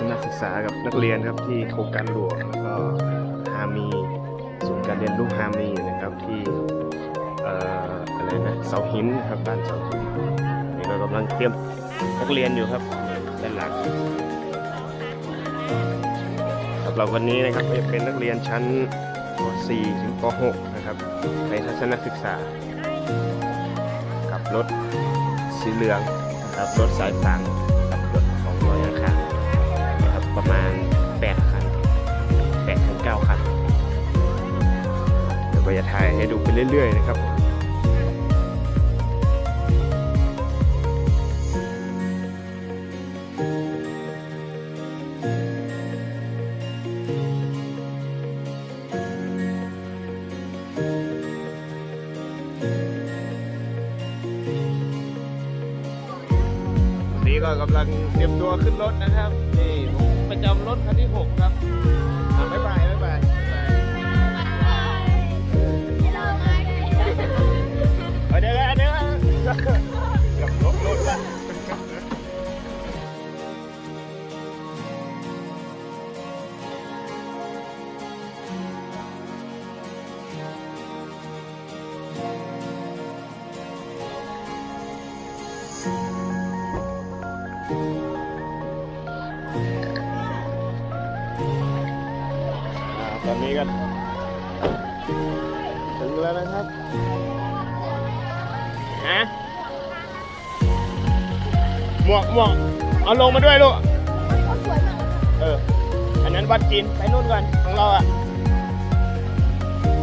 ศนศึกษากับนักเรียนครับที่โครงการหลวงแล้วก็ฮามีศูนย์การเรียนรู้ฮามีนะครับที่เอ่ออะไรนะเสาหินครับบ้านเสาหินนี่ก็กำลังเตรียมนักเรียนอยู่ครับด้านหลังสำหรับวันนี้นะครับจะเป็นนักเรียนชั้นป .4 ถึงป .6 นะครับในทัศนศึกษา กับรถสีเหลืองนะครับรถสายสั่ง ประมาณ 8 คัน8ถึง9คันเดี๋ยวก็จะถ่ายให้ดูไปเรื่อย ๆ นะครับี้ก็กำลังเตรียมตัวขึ้นรถนะครับ นี่ อนนี้ก็ถึงแล้วนะครับ ฮะ หมวกหมวกเอาลงมาด้วยลูก เออ อันนั้นวัดจีนไปนู่นก่อนของเราอะ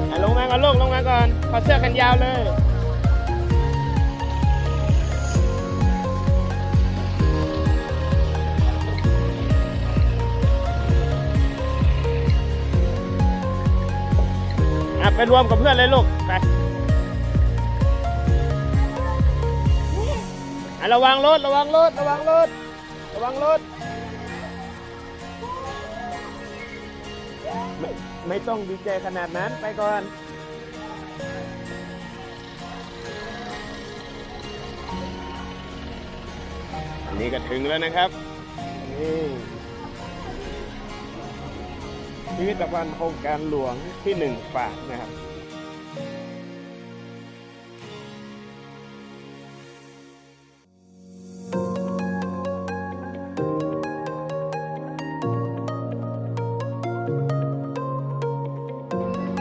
อะลงมาก่อนลูกลงมาก่อนขอเสื้อกันยาวเลย ไปรวมกับเพื่อนเลยลูกไประวังรถระวังรถระวังรถระวังรถไม่ไม่ต้องดีใจขนาดนั้นไปก่อนอันนี้ก็ถึงแล้วนะครับนี่ พิพิธภัณฑ์โครงการหลวงที่หนึ่งฝากนะครับ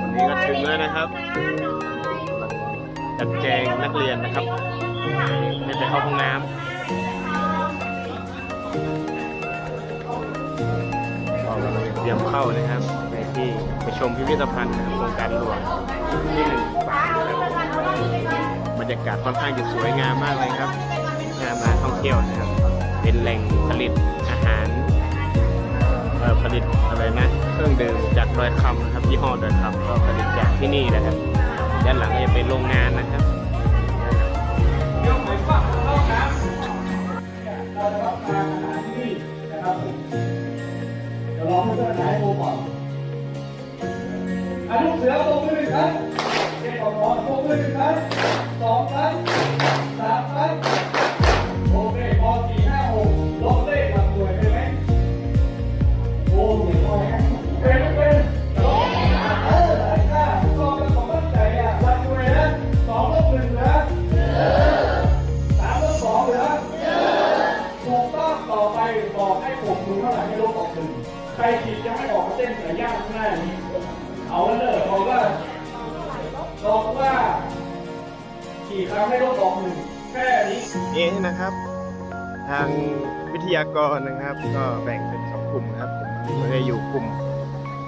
วันนี้ก็ถึงแล้วนะครับจัดแจงนักเรียนนะครับให้ไปเข้าห้องน้ำ รียมเข้านะครับไปที่ไปชมพิพิธภัณฑ์นะครับโครงการหลวงที่หนึ่งฝากนะครับบรรยากาศค่อนข้างจะสวยงามมากเลยครับงามมาท่องเที่ยวนะครับ เป็นแหล่งผลิตอาหารผลิตอะไรนะเครื่องดื่มจากดอยคำนะครับยี่ห้อดอยคำก็ผลิตจากที่นี่นะครับด้านหลังก็จะเป็นโรงงานนะครับ ครั้งให้ลบออกหนึ่งแค่นี้นี่นะครับ ทางวิทยากรนะครับ ก็แบ่งเป็นสองกลุ่มนะครับผมจะอยู่กลุ่ม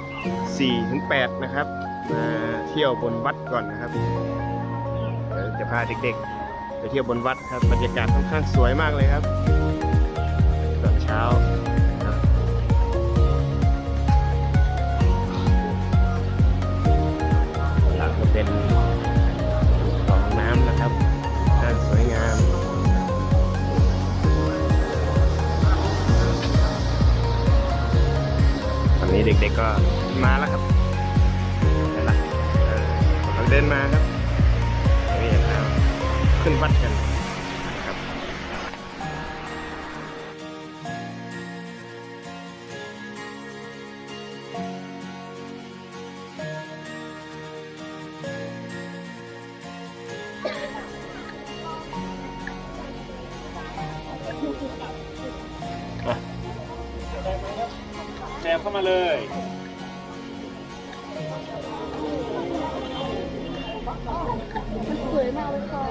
4ถึง8นะครับ มาเที่ยวบนวัดก่อนนะครับเดี๋ยวจะพาเด็กๆ ไปเที่ยวบนวัดครับบรรยากาศค่อนข้างสวยมากเลยครับตอนเช้า ขึ้นวัดกันนครับแจมเข้ามาเลย สวยมากเลยค่ะ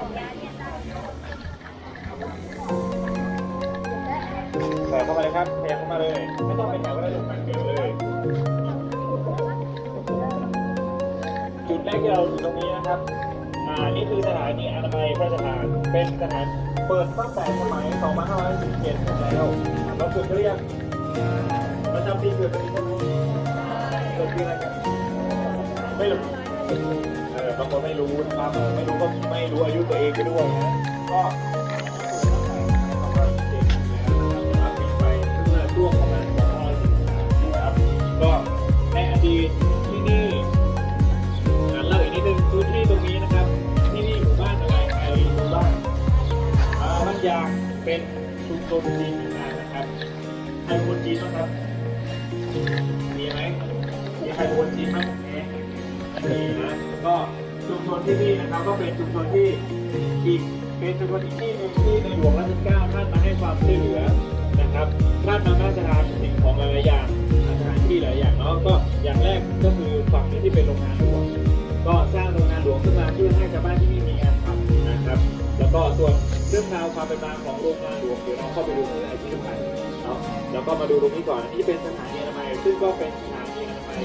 แบเข้ามาเลยครับขยับเข้ามาเลย ไม่ต้องเป็นแถวก็ได้ลูกมันเดียวเลย จุดแรกที่เราอยู่ตรงนี้นะครับ อ่า นี่คือสถานีอนามัยพระราชทาน เป็นสถานเปิดตั้งแต่สมัย 2517แล้วเราเกิดหรือยังประจำปีเกิดปีใช่ไหมเกิดปีอะไรกันไม่รู้เออ บางคนไม่รู้นะครับไม่รู้ก็ไม่รู้อายุตัวเองไปด้วยนะก็ไปเมื่อช่วงประมาณ210นะครับก็ในอดีตที่นี่อ่าเล่าอีกนิดนึงพื้นที่ตรงนี้นะครับ ที่นี่หมู่บ้านอะไรใครรู้บ้างอ่าบ้านยางเป็นชุมชนจีนเหมือนกันนะครับใครเป็นคนจีนบ้างครับมีไหมมีใครเป็นคนจีนบ้างเอ๊ะนี่นะก็ ที่นี่นะครับก็เป็นชุมชนที่อีกเป็นชุมชนอีกที่หนึ่งที่ในหลวงรัชกาลท่านมาให้ความช่วยเหลือนะครับท่านมาพระราชทานสิ่งของหลายอย่างสถานที่หลายอย่างเนาะก็อย่างแรกก็คือฝั่งนี้ที่เป็นโรงงานหลวงก็สร้างโรงงานหลวงขึ้นมาเพื่อให้ชาวบ้านที่นี่มีงานทำนะครับ แล้วก็ส่วนเรื่องราวความเป็นมาของโรงงานหลวงเดี๋ยวเราเข้าไปดูข้างในที่ทุกท่านเนาะแล้วก็มาดูตรงนี้ก่อนอันนี่เป็นสถานีอนามัยซึ่งก็เป็นสถานีอนามัย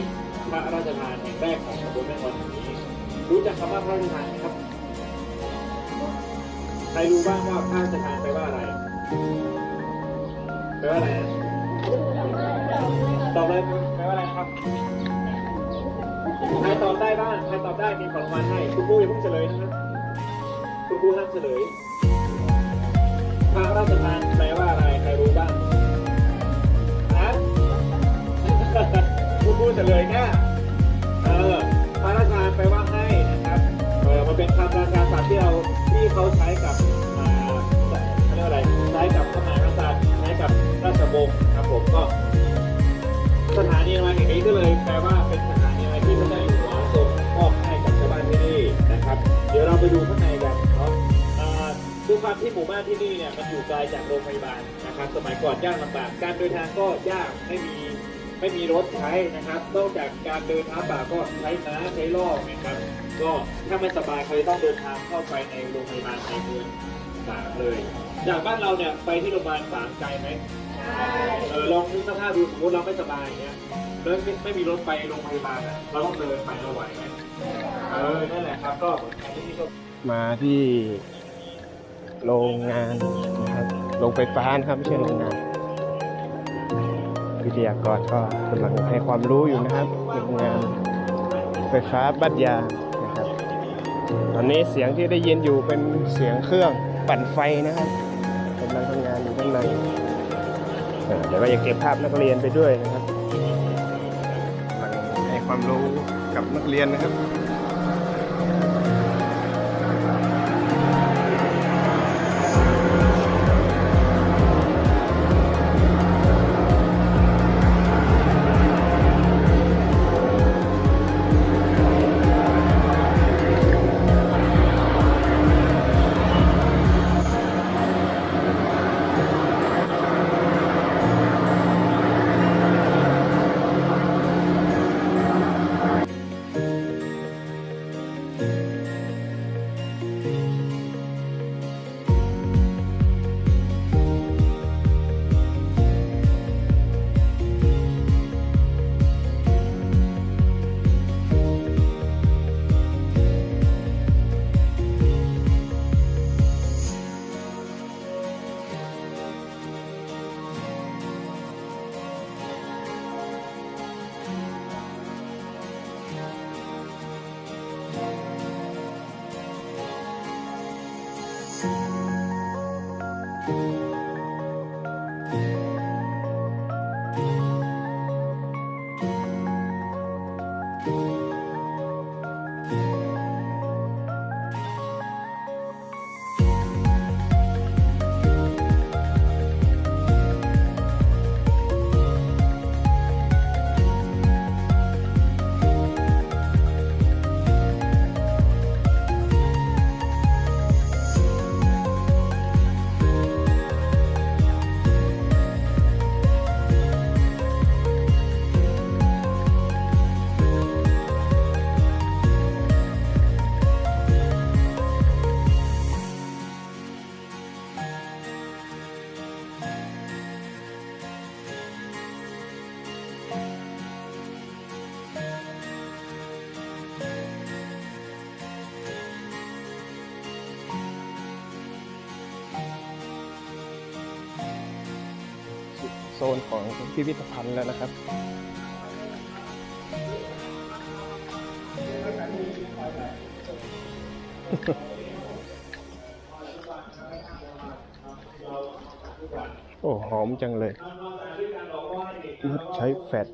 พระราชทานแห่งแรกของตำบลแม่งอนแห่งนี้ รู้จักคำว่าพระราชทานไหมครับ ใครรู้บ้างว่าพระราชทานแปลว่าอะไรแปลว่าอะไรนะตอบเลยแปลว่าอะไรครับใครตอบได้บ้างใครตอบได้มีของรางวัลให้คุณครูอย่าเพิ่งเฉลยนะครับคุณครูห้ามเฉลยพระราชทานแปลว่าอะไรใครรู้บ้างฮะพูดพูเฉลยเนี่ยเออพระราชทานแปลว่า มันเป็นคำราชาศัพท์ที่เราที่เขาใช้กับอ่าเขาเรียกอะไรใช้กับพระมหากษัตริย์ใช้กับราชวงศ์ครับผมก็ สถานีอนามัยแห่งนี้ก็เลยแปลว่าเป็นสถานีอนามัยที่พระเจ้าอยู่หัวทรงมอบให้กับชาวบ้านที่นี่นะครับ เดี๋ยวเราไปดูข้างในกันเนาะด้วยความที่หมู่บ้านที่นี่เนี่ยมันอยู่ไกลจากโรงพยาบาลนะครับ สมัยก่อนยากลำบากการเดินทางก็ยากไม่มี ไม่มีรถใช้นะครับ นอกจากการเดินเท้าป่าก็ใช้ม้าใช้ล่อนะครับ ก็ถ้าไม่สบายเขาจะต้องเดินทางเข้าไปในโรงพยาบาลในเมืองฝางเลย จากบ้านเราเนี่ยไปที่โรงพยาบาลฝางไกลไหมเออลองนึกสภาพดูสมมติเราไม่สบายอย่างเงี้ยแล้วไม่ไม่มีรถไปโรงพยาบาลอะเราต้องเดินไปเราไหวไหมเออนั่นแหละครับก็เหมือนกันที่นี่ก็มาที่โรงงานนะครับโรงไฟฟ้านะครับไม่ใช่โรงงาน วิทยากรก็กำลังให้ความรู้อยู่นะครับโรงานไฟฟ้าบ้านยางนะครับ ตอนนี้เสียงที่ได้ยินอยู่เป็นเสียงเครื่องปั่นไฟนะครับกำลังทำงานอยู่ข้างในเออเดี๋ยวก็จะเก็บภาพนักเรียนไปด้วยนะครับกำลังให้ความรู้กับนักเรียนนะครับ ซนของพิพิธภัณฑ์แล้วนะครับ โอ้หอมจังเลยใช้แฟต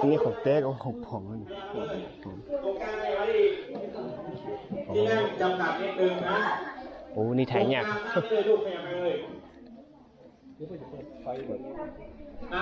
อันนี้ของแจ๊กเอาของผมนี่ตรงกลางเลยไว้อีกที่นั่งจำกัดนิดนึงนะ โอ้ นี่ถ่ายยาก ต